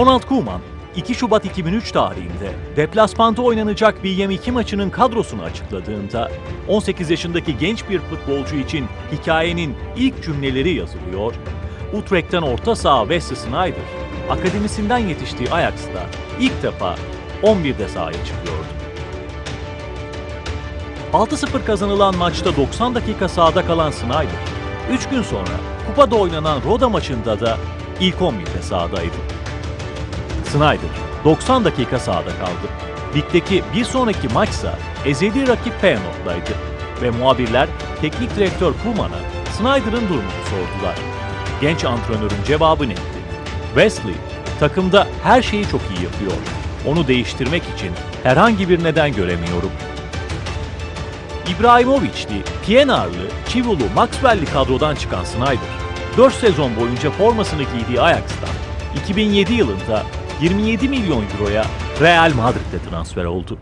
Ronald Koeman 2 Şubat 2003 tarihinde deplasmanda oynanacak BM2 maçının kadrosunu açıkladığında 18 yaşındaki genç bir futbolcu için hikayenin ilk cümleleri yazılıyor. Utrecht'ten orta saha Wesley Sneijder, akademisinden yetiştiği Ajax'ta ilk defa 11'de sahaya çıkıyordu. 6-0 kazanılan maçta 90 dakika sahada kalan Sneijder, 3 gün sonra kupada oynanan Roda maçında da ilk 11'de sahadaydı. Snyder 90 dakika sahada kaldı. Ligdeki bir sonraki maçsa ezeli rakip Feyenoord'daydı ve muhabirler teknik direktör Koeman'a Snyder'ın durumunu sordular. Genç antrenörün cevabı netti. Wesley, takımda her şeyi çok iyi yapıyor. Onu değiştirmek için herhangi bir neden göremiyorum. İbrahimovic'li, Pienaar'lı, Chivolu, Maxwell'li kadrodan çıkan Snyder, 4 sezon boyunca formasını giydiği Ajax'tan 2007 yılında 27 milyon euroya Real Madrid'de transfer oldu.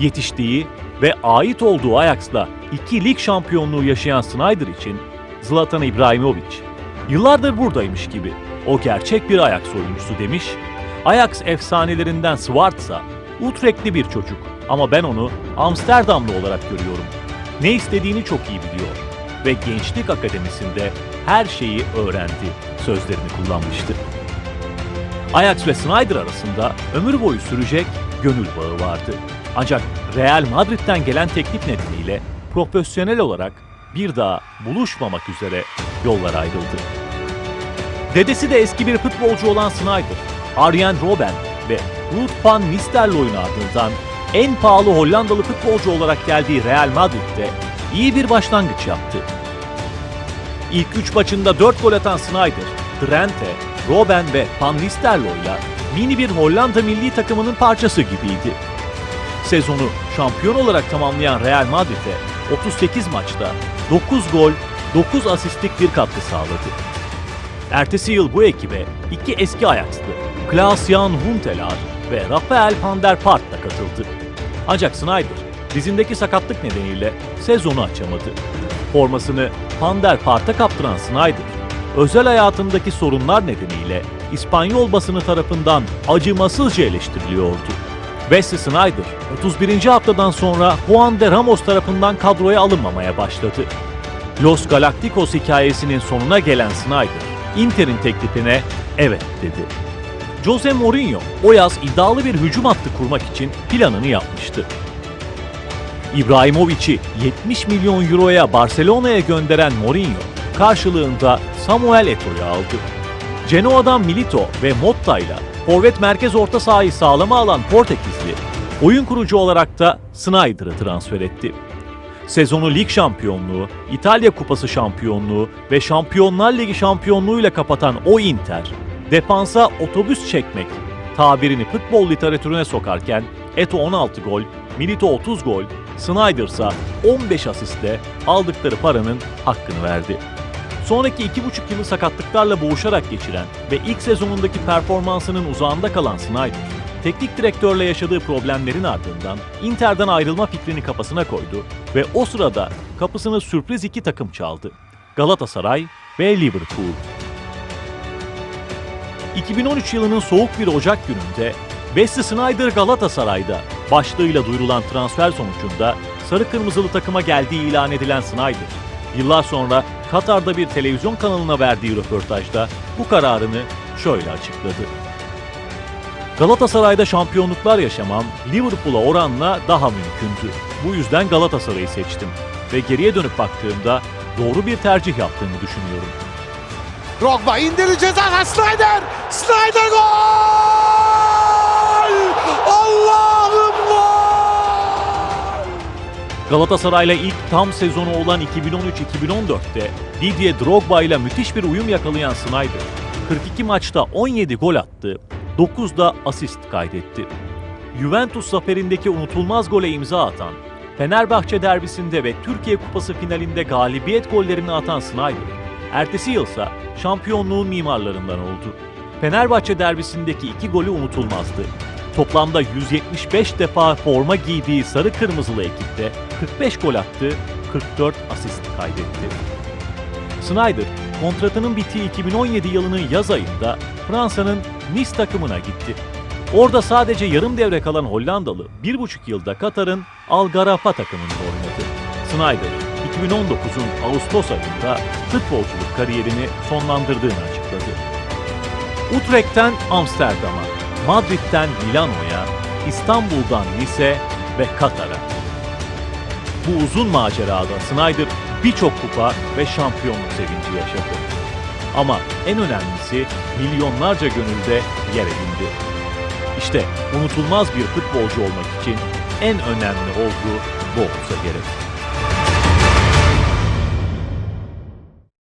Yetiştiği ve ait olduğu Ajax'la iki lig şampiyonluğu yaşayan Snyder için Zlatan İbrahimovic, yıllardır buradaymış gibi o gerçek bir Ajax oyuncusu demiş, Ajax efsanelerinden Swartza, Utrecht'li bir çocuk ama ben onu Amsterdamlı olarak görüyorum. Ne istediğini çok iyi biliyor ve Gençlik Akademisi'nde her şeyi öğrendi sözlerini kullanmıştı. Ajax ve Snyder arasında ömür boyu sürecek gönül bağı vardı. Ancak Real Madrid'den gelen teklif nedeniyle profesyonel olarak bir daha buluşmamak üzere yollar ayrıldı. Dedesi de eski bir futbolcu olan Snyder, Arjen Robben ve Ruud van Nistelrooy'un ardından en pahalı Hollandalı futbolcu olarak geldiği Real Madrid'de iyi bir başlangıç yaptı. İlk 3 maçında 4 gol atan Snyder, Drenthe, Robben ve Van Nistelrooy'la mini bir Hollanda milli takımının parçası gibiydi. Sezonu şampiyon olarak tamamlayan Real Madrid'e 38 maçta 9 gol, 9 asistlik bir katkı sağladı. Ertesi yıl bu ekibe iki eski Ajaxlı Klaas-Jan Huntelaar ve Rafael van der Part da katıldı. Ancak Snyder dizindeki sakatlık nedeniyle sezonu açamadı. Formasını Van der Part'a kaptıran Snyder, özel hayatındaki sorunlar nedeniyle İspanyol basını tarafından acımasızca eleştiriliyordu. Wesley Snyder 31. haftadan sonra Juan de Ramos tarafından kadroya alınmamaya başladı. Los Galacticos hikayesinin sonuna gelen Snyder, Inter'in teklifine evet dedi. Jose Mourinho o yaz iddialı bir hücum hattı kurmak için planını yapmıştı. İbrahimovic'i 70 milyon euroya Barcelona'ya gönderen Mourinho karşılığında Samuel Eto'yu aldı. Genoa'dan Milito ve Motta ile forvet merkez orta sahayı sağlama alan Portekizli, oyun kurucu olarak da Snyder'ı transfer etti. Sezonu lig şampiyonluğu, İtalya Kupası şampiyonluğu ve Şampiyonlar Ligi şampiyonluğuyla kapatan o Inter, defansa otobüs çekmek tabirini futbol literatürüne sokarken Eto 16 gol, Milito 30 gol, Snyder ise 15 asistle aldıkları paranın hakkını verdi. Sonraki iki buçuk yılı sakatlıklarla boğuşarak geçiren ve ilk sezonundaki performansının uzağında kalan Snyder, teknik direktörle yaşadığı problemlerin ardından Inter'den ayrılma fikrini kafasına koydu ve o sırada kapısını sürpriz iki takım çaldı. Galatasaray ve Liverpool. 2013 yılının soğuk bir Ocak gününde Wesley Snyder Galatasaray'da başlığıyla duyurulan transfer sonucunda sarı kırmızılı takıma geldiği ilan edilen Snyder, yıllar sonra Katar'da bir televizyon kanalına verdiği röportajda bu kararını şöyle açıkladı. Galatasaray'da şampiyonluklar yaşamam Liverpool'a oranla daha mümkündü. Bu yüzden Galatasaray'ı seçtim ve geriye dönüp baktığımda doğru bir tercih yaptığımı düşünüyorum. Drogba indirdi ceza Snyder! Snyder gol! Galatasaray'la ilk tam sezonu olan 2013-2014'te Didier Drogba ile müthiş bir uyum yakalayan Snyder, 42 maçta 17 gol attı, 9'da asist kaydetti. Juventus zaferindeki unutulmaz gole imza atan, Fenerbahçe derbisinde ve Türkiye Kupası finalinde galibiyet gollerini atan Snyder, ertesi yılsa şampiyonluğun mimarlarından oldu. Fenerbahçe derbisindeki iki golü unutulmazdı. Toplamda 175 defa forma giydiği sarı kırmızılı ekipte 45 gol attı, 44 asist kaydetti. Snyder, kontratının bittiği 2017 yılının yaz ayında Fransa'nın Nice takımına gitti. Orada sadece yarım devre kalan Hollandalı bir buçuk yılda Katar'ın Al Garafa takımında oynadı. Snyder 2019'un Ağustos ayında futbolculuk kariyerini sonlandırdığını açıkladı. Utrecht'ten Amsterdam'a, Madrid'den Milano'ya, İstanbul'dan Nice ve Katar'a. Bu uzun macerada Snyder birçok kupa ve şampiyonluk sevinci yaşadı. Ama en önemlisi milyonlarca gönülde yer edindi. İşte unutulmaz bir futbolcu olmak için en önemli olgu bu olsa gerek.